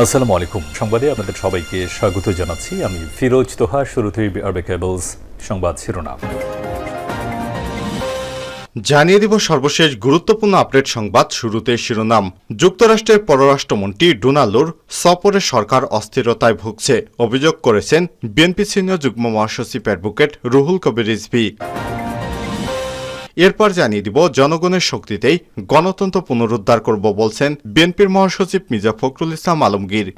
আসসালামু আলাইকুম। সংবাদে আপনাদের সবাইকে স্বাগত জানাচ্ছি। আমি ফিরোজ তোহা, শুরুতেই আরবে কেবলস সংবাদ শিরোনাম। জানিয়ে দিব সর্বশেষ গুরুত্বপূর্ণ আপডেট সংবাদ শুরুতে শিরোনাম। যুক্তরাষ্ট্রের পররাষ্ট্রমন্ত্রী ডোনাল্ডোর সফরে সরকার অস্থিরতায় ভুগছে। অভিযোগ করেছেন বিএনপি সিনিয়র যুগ্ম মহাসচিব অ্যাডভোকেট রুহুল কবির রিজভি। এরপর জানিয়ে দিব, জনগণের শক্তিতেই গণতন্ত্র পুনরুদ্ধার করব বলছেন বিএনপির মহাসচিব মির্জা ফখরুল ইসলাম আলমগীর।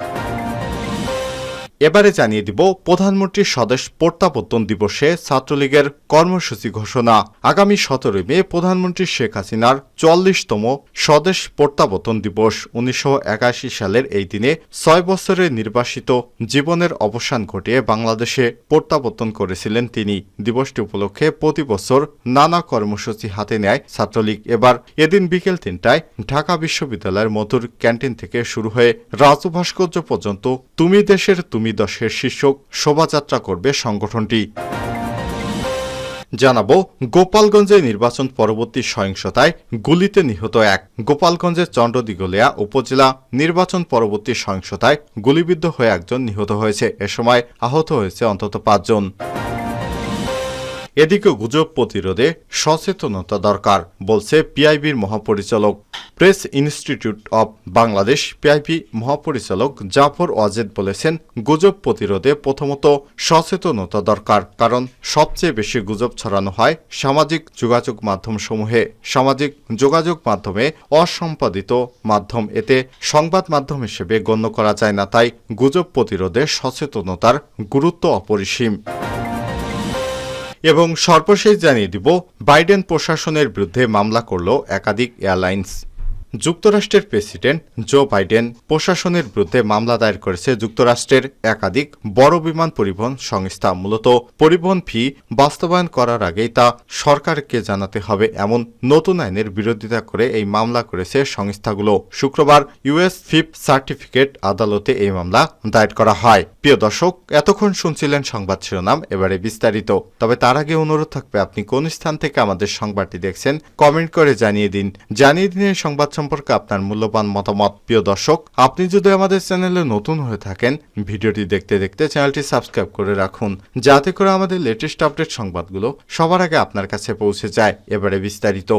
এবারে জানিয়ে দিব প্রধানমন্ত্রীর স্বদেশ প্রত্যাবর্তন দিবসে ছাত্রলীগের কর্মসূচি ঘোষণা। আগামী সতেরোই মে প্রধানমন্ত্রী শেখ হাসিনার চুয়াল্লিশতম স্বদেশ প্রত্যাবর্তন দিবস উনিশশো সালের এই দিনে ছয় বছরের নির্বাসিত জীবনের অবসান ঘটিয়ে বাংলাদেশে প্রত্যাবর্তন করেছিলেন তিনি। দিবসটি উপলক্ষে প্রতি বছর নানা কর্মসূচি হাতে নেয় ছাত্রলীগ। এবার এদিন বিকেল তিনটায় ঢাকা বিশ্ববিদ্যালয়ের মধুর ক্যান্টিন থেকে শুরু হয়ে রাজু ভাস্কর্য পর্যন্ত তুমি দেশের তুমি দশের শীর্ষক শোভাযাত্রা করবে সংগঠনটি। জানাব, গোপালগঞ্জে নির্বাচন পরবর্তী সহিংসতায় গুলিতে নিহত এক। গোপালগঞ্জের চন্দ্রদিগলিয়া উপজেলা নির্বাচন পরবর্তী সহিংসতায় গুলিবিদ্ধ হয়ে একজন নিহত হয়েছে। এ সময় আহত হয়েছে অন্তত পাঁচজন। এদিকে গুজব প্রতিরোধে সচেতনতা দরকার, বলছে পিআইবির মহাপরিচালক। Press institute of Bangladesh PIB মহাপরিচালক জাফর ওয়াজেদ বলেছেন, গুজব প্রতিরোধে প্রথমত সচেতনতা দরকার, কারণ সবচেয়ে বেশি গুজব ছড়ানো হয় সামাজিক যোগাযোগ মাধ্যম সমূহে সামাজিক যোগাযোগ মাধ্যমে অসম্পাদিত মাধ্যম, এতে সংবাদ মাধ্যম হিসেবে গণ্য করা যায় না, তাই গুজব প্রতিরোধে সচেতনতার গুরুত্ব অপরিসীম। এবং সর্বশেষ জানিয়ে দিব বাইডেন প্রশাসনের বিরুদ্ধে মামলা করল একাধিক এয়ারলাইন্স। যুক্তরাষ্ট্রের প্রেসিডেন্ট জো বাইডেন প্রশাসনের বিরুদ্ধে মামলা দায়ের করেছে যুক্তরাষ্ট্রের একাধিক বড় বিমান পরিবহন সংস্থা, মূলত পরিবহন ফি বাস্তবায়ন করার আগেই তা সরকারকে জানাতে হবে এমন নতুন আইনের বিরোধিতা করে এই মামলা করেছে সংস্থাগুলো। শুক্রবার ইউএস ফিপ সার্টিফিকেট আদালতে এই মামলা দায়ের করা হয়। প্রিয় দর্শক, এতক্ষণ শুনছিলেন সংবাদ শিরোনাম, এবারে বিস্তারিত। তবে তার আগে অনুরোধ থাকবে, আপনি কোন স্থান থেকে আমাদের সংবাদটি দেখছেন, কমেন্ট করে জানিয়ে দিন। জানিয়ে দিন এই সংবাদ সম্পর্কে আপনার মূল্যবান মতামত। প্রিয় দর্শক, আপনি যদি আমাদের চ্যানেলে নতুন হয়ে থাকেন, ভিডিওটি দেখতে দেখতে চ্যানেলটি সাবস্ক্রাইব করে রাখুন, যাতে করে আমাদের লেটেস্ট আপডেট সংবাদগুলো সবার আগে আপনার কাছে পৌঁছে যায়। এবারে বিস্তারিত।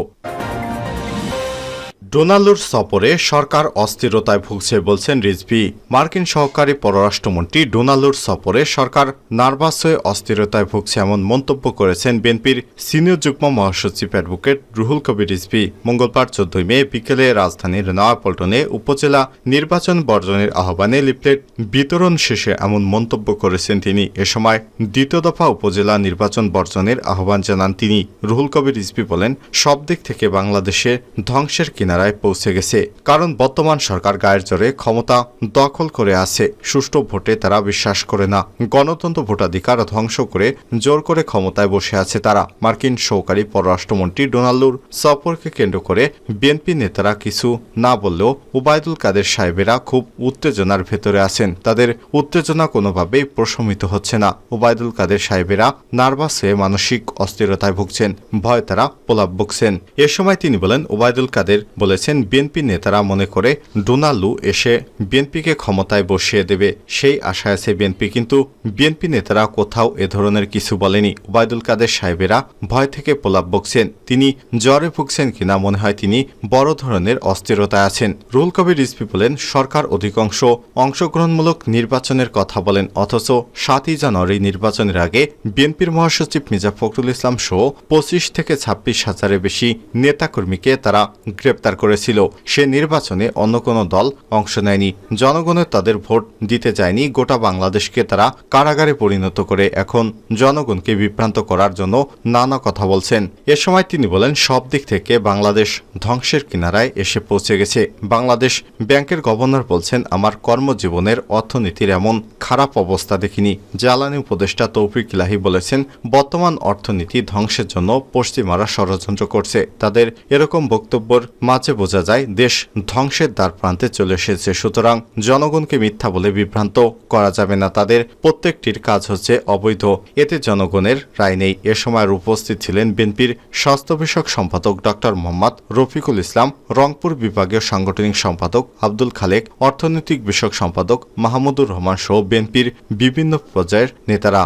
ডোনাল্ডোর সফরে সরকার অস্থিরতায় ভুগছে বলছেন রিজভি। মার্কিন সহকারী পররাষ্ট্রমন্ত্রী ডোনাল্ডোর সফরে সরকার নার্ভাস হয়ে অস্থিরতায় ভুগছে এমন মন্তব্য করেছেন বিএনপির সিনিয়র যুগ্ম মহাসচিব অ্যাডভোকেট রুহুল কবির রিজভি। মঙ্গলবার চোদ্দই মে বিকেলে রাজধানীর নয়াপল্টনে উপজেলা নির্বাচন বর্জনের আহ্বানে লিফলেট বিতরণ শেষে এমন মন্তব্য করেছেন তিনি। এ সময় দ্বিতীয় দফা উপজেলা নির্বাচন বর্জনের আহ্বান জানান তিনি। রুহুল কবির রিজভি বলেন, সব দিক থেকে বাংলাদেশে ধ্বংসের কিনারায় পৌঁছে গেছে। কারণ বর্তমান সরকার গায়ের জোরে ক্ষমতা দখল করে আছে। সুষ্ঠু ভোটে তারা বিশ্বাস করে না। গণতন্ত্র ভোটাধিকার ধ্বংস করে জোর করে ক্ষমতায় বসে আছে তারা। মার্কিন সহকারী পররাষ্ট্রমন্ত্রী ডোনাল্ডুর সফরকে কেন্দ্র করে বিএনপি নেতারা কিছু না বললেও ওবায়দুল কাদের সাহেবেরা খুব উত্তেজনার ভেতরে আছেন। তাদের উত্তেজনা কোনোভাবেই প্রশমিত হচ্ছে না। ওবায়দুল কাদের সাহেবেরা নার্ভাস হয়ে মানসিক অস্থিরতায় ভুগছেন। ভয় তারা পোলাপ ভুগছেন। এ সময় তিনি বলেন ওবায়দুল কাদের বলেছেন বিএনপি নেতারা মনে করে ডোনাল্ডু এসে বিএনপিকে ক্ষমতায় বসিয়ে দেবে, সেই আশায় আছে বিএনপি। কিন্তু বিএনপি নেতারা কোথাও এ ধরনের কিছু বলেনি। ওবায়দুল কাদের সাহেবেরা ভয় থেকে পোলাপ বকছেন। তিনি জ্বরে ভুগছেন কিনা মনে হয় তিনি বড় ধরনের অস্থিরতায় আছেন। রুল কবির রিজভি বলেন, সরকার অধিকাংশ অংশগ্রহণমূলক নির্বাচনের কথা বলেন, অথচ সাতই জানুয়ারি নির্বাচনের আগে বিএনপির মহাসচিব মির্জা ফখরুল ইসলাম সহ পঁচিশ থেকে ছাব্বিশ হাজারের বেশি নেতাকর্মীকে তারা গ্রেপ্তার করেছিল। সে নির্বাচনে অন্য কোনো দল অংশ নেয়নি। জনগণের তাদের ভোট দিতে যায়নি গোটা বাংলাদেশকে তারা কারাগারে পরিণত করে এখন জনগণকে বিভ্রান্ত করার জন্য নানা কথা বলছেন। এ সময় তিনি বলেন, সব দিক থেকে বাংলাদেশ ধ্বংসের কিনারায় এসে পৌঁছে গেছে। বাংলাদেশ ব্যাংকের গভর্নর বলছেন, আমার কর্মজীবনের অর্থনীতির এমন খারাপ অবস্থা দেখিনি। জ্বালানি উপদেষ্টা তৌফিক ইলাহি বলেছেন, বর্তমান অর্থনীতি ধ্বংসের জন্য পশ্চিমারা ষড়যন্ত্র করছে। তাদের এরকম বক্তব্যের মাঝে মাঝে বোঝা যায়, দেশ ধ্বংসের দ্বার প্রান্তে চলে এসেছে। সুতরাং জনগণকে মিথ্যা বলে বিভ্রান্ত করা যাবে না। তাদের প্রত্যেকটির কাজ হচ্ছে অবৈধ। এতে জনগণের রায় নেই। এ সময় উপস্থিত ছিলেন বিএনপির স্বাস্থ্য বিষয়ক সম্পাদক ডক্টর মোহাম্মদ রফিকুল ইসলাম, রংপুর বিভাগীয় সাংগঠনিক সম্পাদক আব্দুল খালেক, অর্থনৈতিক বিষয়ক সম্পাদক মাহমুদুর রহমান সহ বিএনপির বিভিন্ন পর্যায়ের নেতারা।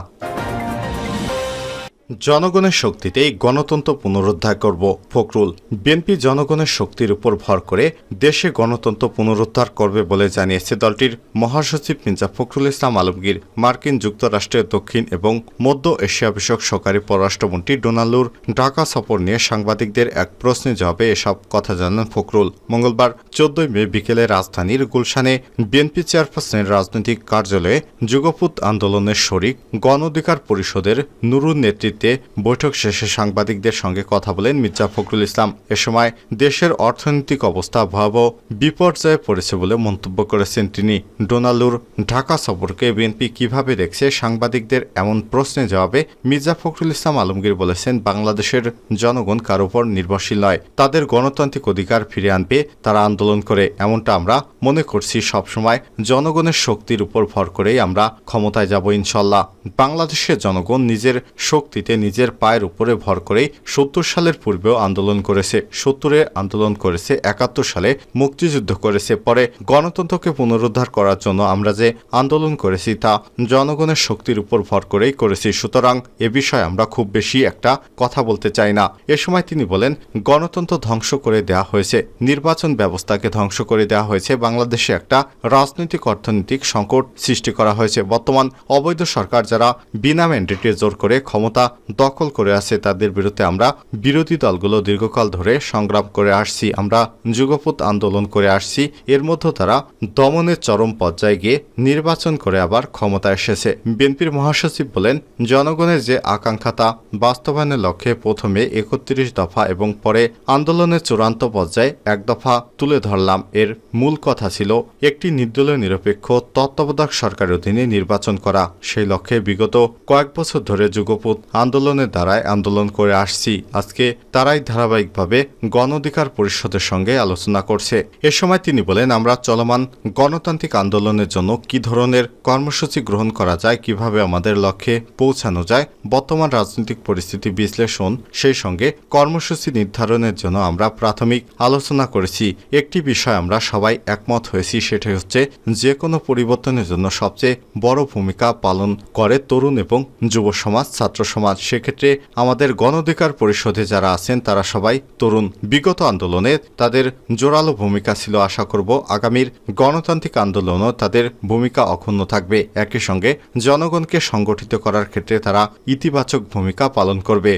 জনগণের শক্তিতেই গণতন্ত্র পুনরুদ্ধার করব। ফখরুল, বিএনপি জনগণের শক্তির উপর ভর করে দেশে গণতন্ত্র পুনরুদ্ধার করবে বলে জানিয়েছে দলটির মহাসচিব মির্জা ফখরুল ইসলাম আলমগীর, মার্কিন যুক্তরাষ্ট্রের দক্ষিণ এবং মধ্য এশিয়া বিষয়ক সরকারি পররাষ্ট্রমন্ত্রী ডোনাল্ডুর ঢাকা সফর নিয়ে সাংবাদিকদের এক প্রশ্নের জবাবে এসব কথা জানান ফখরুল। মঙ্গলবার চোদ্দই মে বিকেলে রাজধানীর গুলশানে বিএনপি চেয়ারপারসনের রাজনৈতিক কার্যালয়ে যুগপুত আন্দোলনের শরিক গণ অধিকার পরিষদের নুরুর নেতৃত্বে বৈঠক শেষে সাংবাদিকদের সঙ্গে কথা বলেন মির্জা ফখরুল ইসলাম। এ সময় দেশের অর্থনৈতিক অবস্থা ভয়াবহ বিপর্যয়ে পড়েছে বলে মন্তব্য করেছেন তিনি। ডোনালুর ঢাকা সফরকে বিএনপি কীভাবে দেখছে, সাংবাদিকদের এমন প্রশ্নের জবাবে মির্জা ফখরুল ইসলাম আলমগীর বলেছেন, বাংলাদেশের জনগণ কার উপর নির্ভরশীল নয়, তাদের গণতান্ত্রিক অধিকার ফিরে আনবে, তারা আন্দোলন করে। এমনটা আমরা মনে করছি সবসময়, জনগণের শক্তির উপর ভর করেই আমরা ক্ষমতায় যাব ইনশাল্লাহ। বাংলাদেশের জনগণ নিজের শক্তিতে নিজের পায়ের উপরে ভর করেই সত্তর সালের পূর্বেও আন্দোলন করেছে। সত্তরে আন্দোলন করেছে, একাত্তর সালে মুক্তিযুদ্ধ করেছে। পরে গণতন্ত্রকে পুনরুদ্ধার করার জন্য আমরা যে আন্দোলন করেছি তা জনগণের শক্তির উপর ভর করেই করেছি। সুতরাং এ বিষয়ে আমরা খুব বেশি একটা কথা বলতে চাই না। এ সময় তিনি বলেন, গণতন্ত্র ধ্বংস করে দেওয়া হয়েছে, নির্বাচন ব্যবস্থাকে ধ্বংস করে দেওয়া হয়েছে। বাংলাদেশে একটা রাজনৈতিক অর্থনৈতিক সংকট সৃষ্টি করা হয়েছে। বর্তমান অবৈধ সরকার যারা বিনা ম্যান্ডেটে জোর করে ক্ষমতা দখল করে আছে তাদের বিরুদ্ধে আমরা বিরোধী দলগুলো দীর্ঘকাল ধরে সংগ্রাম করে আসছি, আমরা যুগপৎ আন্দোলন করে আসছি। এর মধ্যে তারা দমনের চরম পর্যায়ে গিয়ে নির্বাচন করে আবার ক্ষমতা এসেছে। বিএনপির মহাসচিব বলেন, জনগণের যে আকাঙ্ক্ষা তা বাস্তবায়নের লক্ষ্যে প্রথমে একত্রিশ দফা এবং পরে আন্দোলনের চূড়ান্ত পর্যায়ে এক দফা তুলে ধরলাম। এর মূল কথা ছিল একটি নির্দলীয় নিরপেক্ষ তত্ত্বাবধায়ক সরকারের অধীনে নির্বাচন করা। সেই লক্ষ্যে বিগত কয়েক বছর ধরে যুগপুত আন্দোলনের দ্বারাই আন্দোলন করে আসছি। আজকে তারাই ধারাবাহিকভাবে গণ অধিকার পরিষদের সঙ্গে আলোচনা করছে। এ সময় তিনি বলেন, আমরা চলমান গণতান্ত্রিক আন্দোলনের জন্য কি ধরনের কর্মসূচি গ্রহণ করা যায়, কীভাবে আমাদের লক্ষ্যে পৌঁছানো যায়, বর্তমান রাজনৈতিক পরিস্থিতি বিশ্লেষণ, সেই সঙ্গে কর্মসূচি নির্ধারণের জন্য আমরা প্রাথমিক আলোচনা করেছি। একটি বিষয় আমরা সবাই একমত হয়েছি, সেটাই হচ্ছে যে কোনো পরিবর্তনের জন্য সবচেয়ে বড় ভূমিকা পালন করে তরুণ এবং যুব সমাজ, ছাত্র সমাজ সেক্ষেত্রে আমাদের গণঅধিকার পরিষদে যারা আছেন, তারা সবাই তরুণ। বিগত আন্দোলনে তাদের জোরালো ভূমিকা ছিল, আশা করব আগামীর গণতান্ত্রিক আন্দোলনও তাদের ভূমিকা অক্ষুণ্ণ থাকবে। একই সঙ্গে জনগণকে সংগঠিত করার ক্ষেত্রে তারা ইতিবাচক ভূমিকা পালন করবে।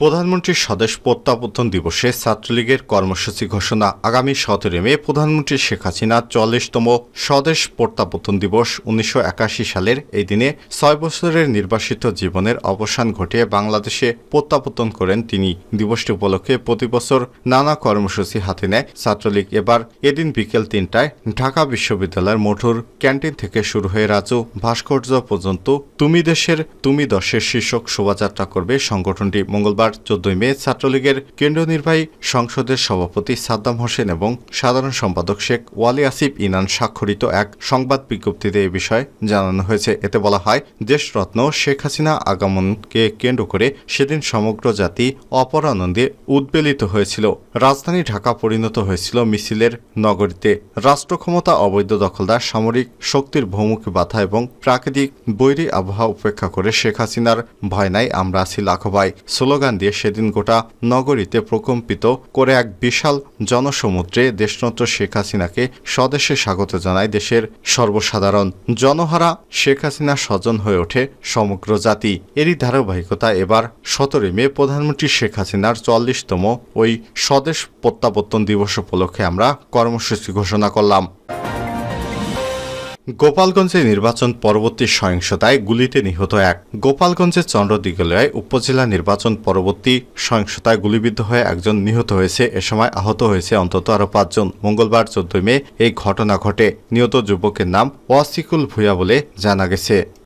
প্রধানমন্ত্রীর স্বদেশ প্রত্যাবর্তন দিবসে ছাত্রলীগের কর্মসূচি ঘোষণা। আগামী সতেরো মে প্রধানমন্ত্রী শেখ হাসিনা চল্লিশতম স্বদেশ প্রত্যাবর্তন দিবস উনিশশো একাশি সালের এই দিনে ছয় বছরের নির্বাসিত জীবনের অবসান ঘটিয়ে বাংলাদেশে প্রত্যাবর্তন করেন তিনি। দিবসটি উপলক্ষে প্রতি বছর নানা কর্মসূচি হাতে নেয় ছাত্রলীগ। এবার এদিন বিকেল তিনটায় ঢাকা বিশ্ববিদ্যালয়ের মঠুর ক্যান্টিন থেকে শুরু হয়ে রাজু ভাস্কর্য পর্যন্ত, তুমি দেশের, তুমি দশের শীর্ষক শোভাযাত্রা করবে সংগঠনটি। মঙ্গলবার চোদ্দই মে ছাত্রলীগের কেন্দ্রীয় নির্বাহী সংসদের সভাপতি সাদ্দাম হোসেন এবং সাধারণ সম্পাদক শেখ ওয়ালি আসিফ ইনান স্বাক্ষরিত এক সংবাদ বিজ্ঞপ্তিতে এ বিষয়ে জানানো হয়েছে। এতে বলা হয়, দেশরত্ন শেখ হাসিনা আগমনকে কেন্দ্র করে সেদিন সমগ্র জাতি অপর আনন্দে উদ্বেলিত হয়েছিল। রাজধানী ঢাকা পরিণত হয়েছিল মিছিলের নগরীতে। রাষ্ট্র ক্ষমতা অবৈধ দখলদার সামরিক শক্তির ভৌমুখী বাধা এবং প্রাকৃতিক বৈরী আবহাওয়া উপেক্ষা করে শেখ হাসিনার ভয় নাই, আমরা আছি লাখো ভাই। স্লোগান দিয়ে সেদিন গোটা নগরীতে প্রকম্পিত করে এক বিশাল জনসমুদ্রে দেশনত্র শেখ হাসিনাকে স্বদেশে স্বাগত জানায় দেশের সর্বসাধারণ জনহারা শেখ হাসিনা স্বজন হয়ে ওঠে সমগ্র জাতি। এরই ধারাবাহিকতা এবার সতেরোই মে প্রধানমন্ত্রী শেখ হাসিনার চল্লিশতম ওই স্বদেশ প্রত্যাবর্তন দিবস উপলক্ষে আমরা কর্মসূচি ঘোষণা করলাম। গোপালগঞ্জে নির্বাচন পরবর্তী সহিংসতায় গুলিতে নিহত এক। গোপালগঞ্জের চন্দ্রদিগলয়ায় উপজেলা নির্বাচন পরবর্তী সহিংসতায় গুলিবিদ্ধ হয়ে একজন নিহত হয়েছে, এ সময় আহত হয়েছে অন্তত আরও পাঁচজন। মঙ্গলবার চোদ্দই মে এই ঘটনা ঘটে। নিহত যুবকের নাম ওয়াসিকুল ভূয়া বলে জানা গেছে।